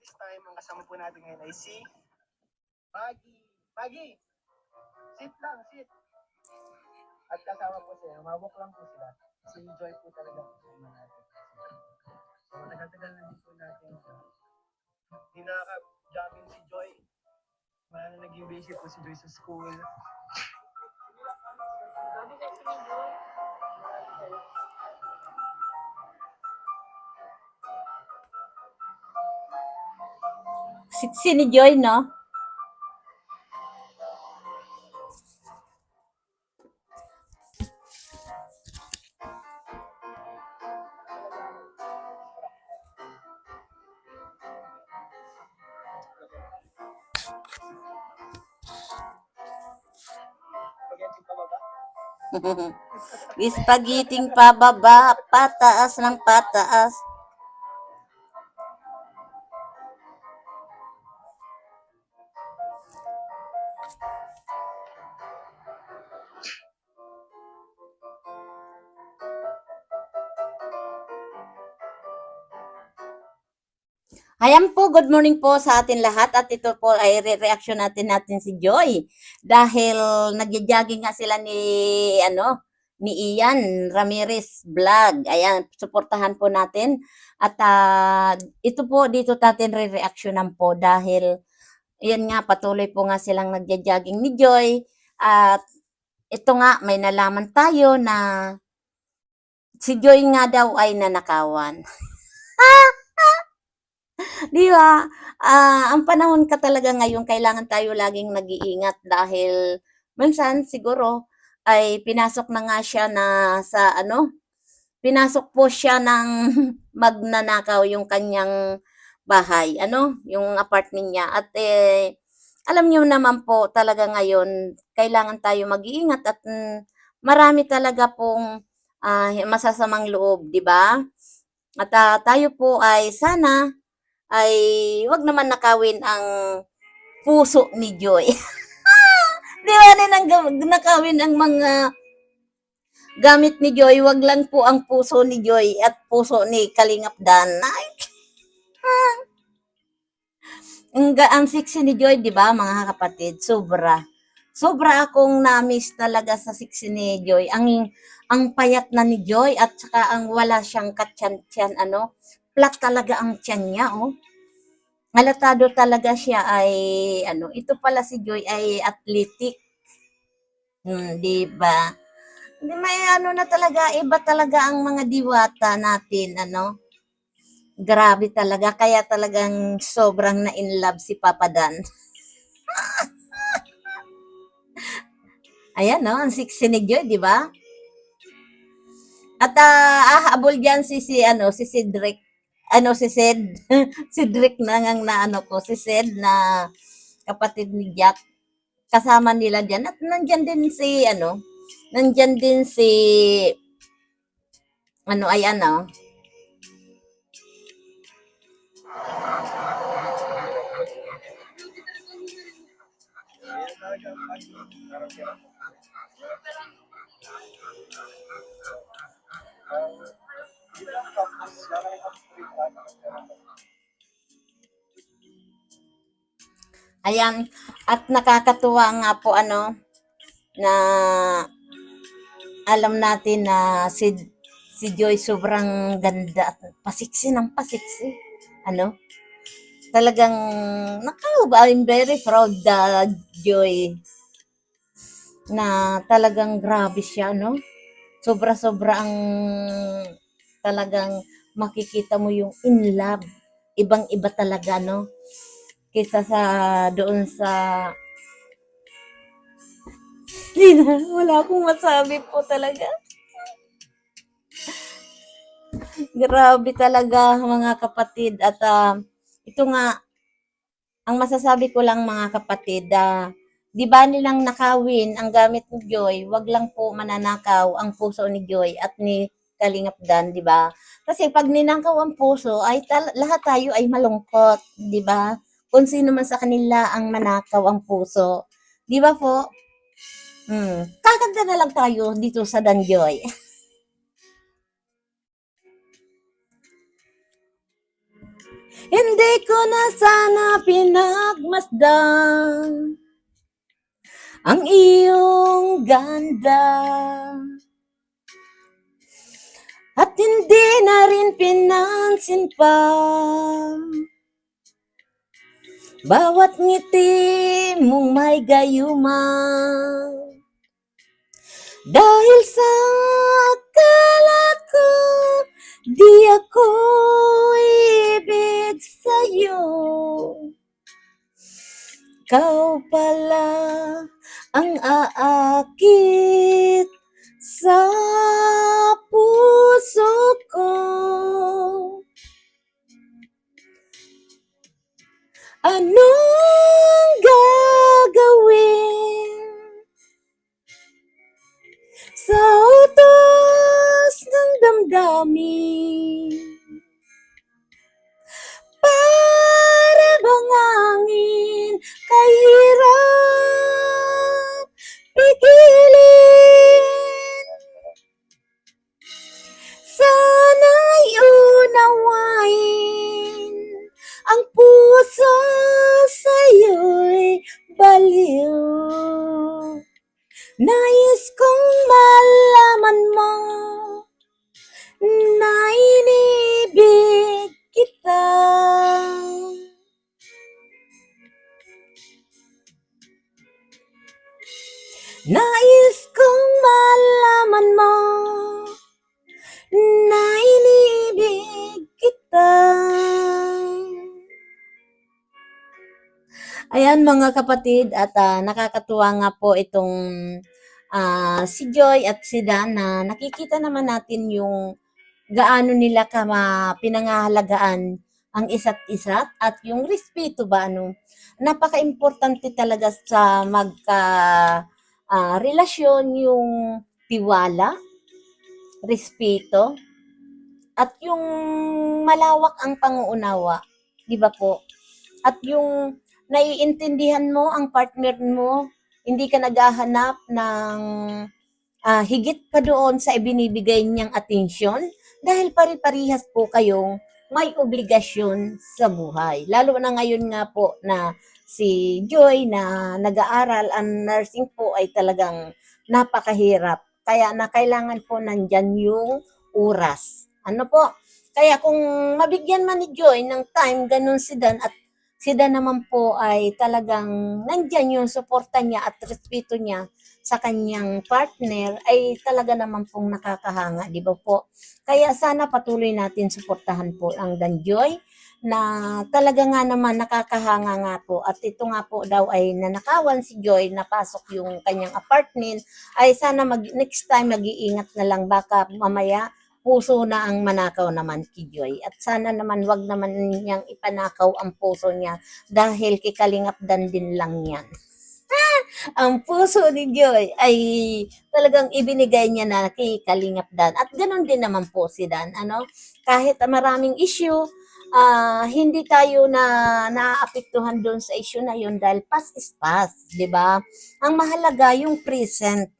this time, ang kasama po natin ngayon ay si Maggie. Maggie! Sit lang, sit. At kasama po siya, mabok lang po sila. Si Joy po talaga ang kasama natin. So, tagal-tagal na din po natin. Hindi nakaka-jamming si Joy. Wala na naging busy po si Joy sa school. Siksi ni Joy, no? Ispagiting pababa, pataas ng pataas. Ayan po, good morning po sa atin lahat. At ito po ay re-reaction natin natin si Joy. Dahil nagja-jogging nga sila ni ano ni Ian Ramirez vlog. Ayan, suportahan po natin. At ah, ito po dito natin re-reactionan po dahil yan nga patuloy po nga silang nagja-jogging ni Joy. At ito nga may nalaman tayo na si Joy nga daw ay nanakawan. Di ba? Ah, ang panahon ka talaga ngayon, kailangan tayo laging nag-iingat dahil minsan siguro ay pinasok na nga siya na sa ano, pinasok po siya ng magnanakaw yung kanyang bahay, ano, yung apartment niya. At eh, alam niyo naman po talaga ngayon, kailangan tayo mag-iingat at mm, marami talaga pong ah, masasamang loob, di ba? At ah, tayo po ay sana ay wag naman nakawin ang puso ni Joy. Di ba rin ang gam- nakawin ang mga gamit ni Joy, wag lang po ang puso ni Joy at puso ni Kalingap Dan. Ay, ang, ang sexy ni Joy, di ba mga kapatid? Sobra. Sobra akong na-miss talaga sa sexy ni Joy. Ang ang payat na ni Joy at saka ang wala siyang katyan-tyan ano. Flat talaga ang tiyan niya, oh. Halatado talaga siya ay ano, ito pala si Joy ay athletic. Hmm, di ba? May ano na talaga, iba talaga ang mga diwata natin, ano. Grabe talaga, kaya talagang sobrang na in love si Papa Dan. Ayan, no, ang sexy ni Joy, di ba? At ah, ahabol diyan si si ano, si Cedric. Ano si Sid? Cedric na ngang na ko, si Sid na kapatid ni Jack. Kasama nila diyan at nandiyan din si ano, nandiyan din si ano ay ano, Ayan Ayan, at nakakatuwa nga po ano, na alam natin na si, si Joy sobrang ganda at pasiksi ng pasiksi. Ano? Talagang, nakauba, I'm very proud da Joy na talagang grabe siya, no? Sobra-sobra ang talagang makikita mo yung in love. Ibang-iba talaga, no? Kaysa sa doon sa Di na, wala akong masabi po talaga. Grabe talaga mga kapatid at ah, ito nga ang masasabi ko lang mga kapatid ah, di ba nilang nakawin ang gamit ni Joy, wag lang po mananakaw ang puso ni Joy at ni Kalingap Dan, di ba? Kasi pag ninakaw ang puso ay lahat tayo ay malungkot, di ba? Kung sino man sa kanila ang manakaw ang puso. Di ba po? Hmm. Kakanta na lang tayo dito sa Danjoy. Hindi ko na sana pinagmasdan ang iyong ganda. At hindi na rin pinansin pa bawat ngiti mong may gayuma. Dahil sa akala ko, di ako ibig sa'yo. Kau pala ang aakit sa puso ko. Anong gagawin sa utos ng damdamin? Nais kong malaman mo na inibig kita. Ayan mga kapatid at ah, nakakatuwa nga po itong ah, si Joy at si Dan na nakikita naman natin yung gaano nila kama pinangahalagaan ang isa't isa at yung respeto ba ano napaka-importante talaga sa magka ah, relasyon yung tiwala, respeto at yung malawak ang panguunawa, 'di ba po? At yung naiintindihan mo ang partner mo, hindi ka naghahanap ng ah, higit pa doon sa ibinibigay niyang atensyon dahil pari-parihas po kayong may obligasyon sa buhay. Lalo na ngayon nga po na si Joy na nag-aaral ang nursing po ay talagang napakahirap. Kaya na kailangan po nandyan yung oras. Ano po? Kaya kung mabigyan man ni Joy ng time, ganun si Dan at si Dan naman po ay talagang nandyan yung suporta niya at respeto niya sa kanyang partner ay talaga naman pong nakakahanga, di ba po? Kaya sana patuloy natin suportahan po ang Dan Joy na talaga nga naman nakakahanga nga po at ito nga po daw ay nanakawan si Joy napasok yung kanyang apartment ay sana mag, next time mag-iingat na lang baka mamaya puso na ang manakaw naman kay Joy at sana naman wag naman niyang ipanakaw ang puso niya dahil kikalingap dan din lang yan ang puso ni Joy ay talagang ibinigay niya na kay Kalingap Dan. At ganun din naman po si Dan. Ano? Kahit maraming issue, ah, hindi tayo na naapektuhan doon sa issue na yun dahil past is past, di ba? Ang mahalaga yung present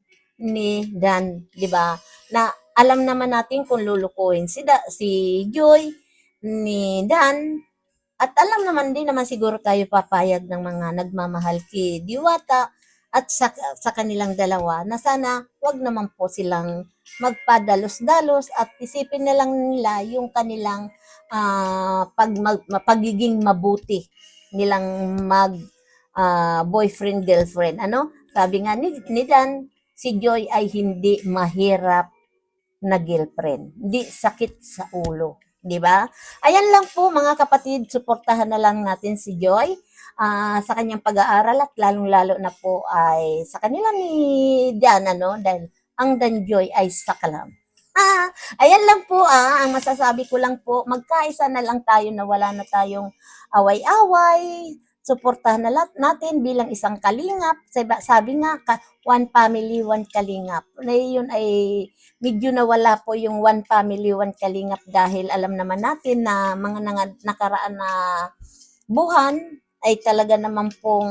ni Dan, di ba? Na alam naman natin kung lulukuhin si, da, si Joy, ni Dan, at alam naman din naman siguro tayo papayag ng mga nagmamahal kay Diwata at sa, sa kanilang dalawa na sana wag naman po silang magpadalos-dalos at isipin na lang nila yung kanilang ah, pag, mag, pagiging mabuti nilang mag ah, boyfriend girlfriend. Ano? Sabi nga ni, ni Dan si Joy ay hindi mahirap na girlfriend. Hindi sakit sa ulo. Di ba? Ayan lang po mga kapatid. Suportahan na lang natin si Joy ah, sa kanyang pag-aaral at lalong-lalo na po ay sa kanila ni Dan, ano, dahil ang Danjoy ay sakalam. Ah, ayan lang po ah, ang masasabi ko lang po, magkaisa na lang tayo na wala na tayong away-away, suportahan na natin bilang isang kalingap. Sabi, nga, one family, one kalingap. Na yun ay medyo nawala po yung one family, one kalingap dahil alam naman natin na mga nakaraan na buhan ay talaga naman pong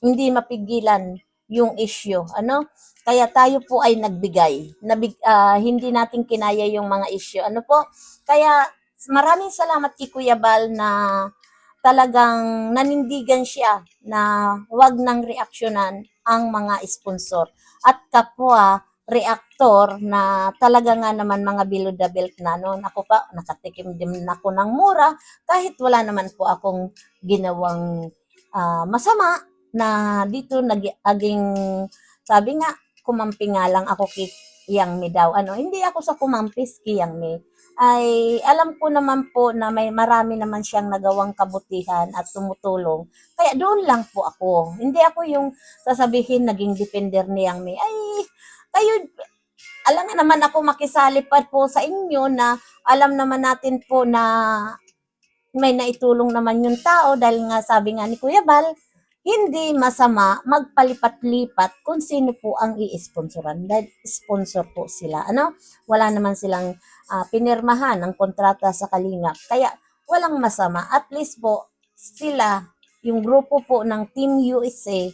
hindi mapigilan yung issue. Ano? Kaya tayo po ay nagbigay. Nabig, ah, hindi natin kinaya yung mga issue. Ano po? Kaya maraming salamat kay Kuya Bal na talagang nanindigan siya na wag nang reaksyonan ang mga sponsor at kapwa reaktor na talaga nga naman mga below the belt na noon. Ako pa, nakatikim din ako ng mura kahit wala naman po akong ginawang ah, masama na dito naging sabi nga kumampi nga lang ako kay Yang Mi daw. Ano, hindi ako sa kumampis kay Yang Mi. Ay alam ko naman po na may marami naman siyang nagawang kabutihan at tumutulong. Kaya doon lang po ako. Hindi ako yung sasabihin naging defender ni Yang Mi. Ay, kayo, alam nga naman ako makisali pa po sa inyo na alam naman natin po na may naitulong naman yung tao dahil nga sabi nga ni Kuya Bal, hindi masama magpalipat-lipat kung sino po ang i-sponsoran dahil sponsor po sila. Ano? Wala naman silang ah, pinirmahan ng kontrata sa Kalingap. Kaya walang masama. At least po sila, yung grupo po ng Team USA,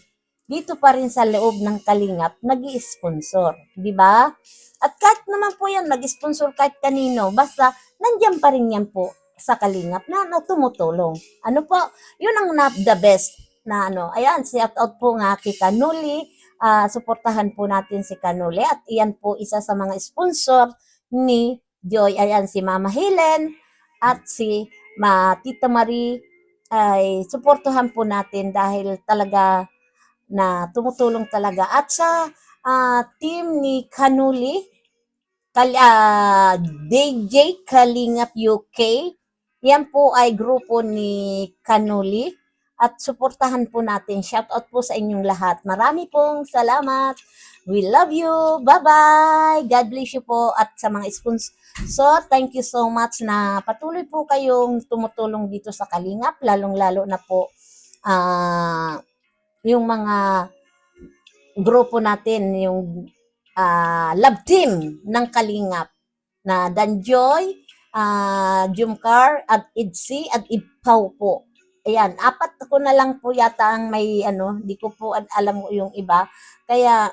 dito pa rin sa loob ng Kalingap, nag sponsor Di ba? At kahit naman po yan, nag-sponsor kahit kanino, basta nandiyan pa rin yan po sa Kalingap na, na tumutulong. Ano po, yun ang na, the best na ano. Ayan, shout out po nga kay Kanuli. Ah, suportahan po natin si Kanuli at iyan po isa sa mga sponsor ni Joy. Ayan, si Mama Helen at si Ma Tita Marie ay suportahan po natin dahil talaga na tumutulong talaga. At sa ah, team ni Kanuli, Kal ah, DJ Kalingap UK, yan po ay grupo ni Kanuli at suportahan po natin. Shout out po sa inyong lahat. Marami pong salamat. We love you. Bye-bye. God bless you po. At sa mga sponsor, thank you so much na patuloy po kayong tumutulong dito sa Kalingap, lalong-lalo na po ah yung mga grupo natin, yung ah, love team ng Kalingap na Danjoy, ah Jumcar, at Idsi, at Ipaw po. Ayan, apat ko na lang po yata ang may ano, di ko po alam yung iba. Kaya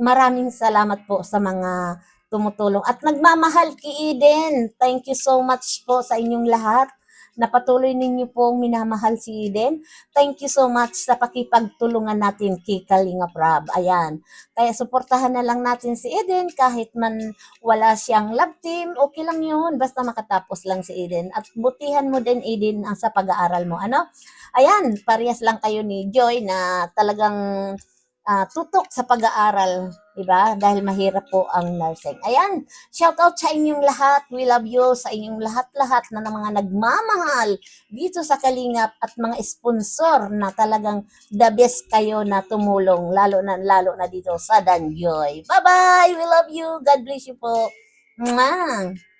maraming salamat po sa mga tumutulong. At nagmamahal kay Eden. Thank you so much po sa inyong lahat na patuloy ninyo pong minamahal si Eden. Thank you so much sa pakipagtulungan natin kay Kalinga Prab. Ayan. Kaya suportahan na lang natin si Eden kahit man wala siyang love team, okay lang yun. Basta makatapos lang si Eden. At butihan mo din, Eden, ang sa pag-aaral mo. Ano? Ayan, parehas lang kayo ni Joy na talagang ah, tutok sa pag-aaral. Diba? Dahil mahirap po ang nursing. Ayan, shout out sa inyong lahat. We love you sa inyong lahat-lahat na mga nagmamahal dito sa Kalingap at mga sponsor na talagang the best kayo na tumulong lalo na lalo na dito sa Danjoy. Bye-bye. We love you. God bless you po. Mwah.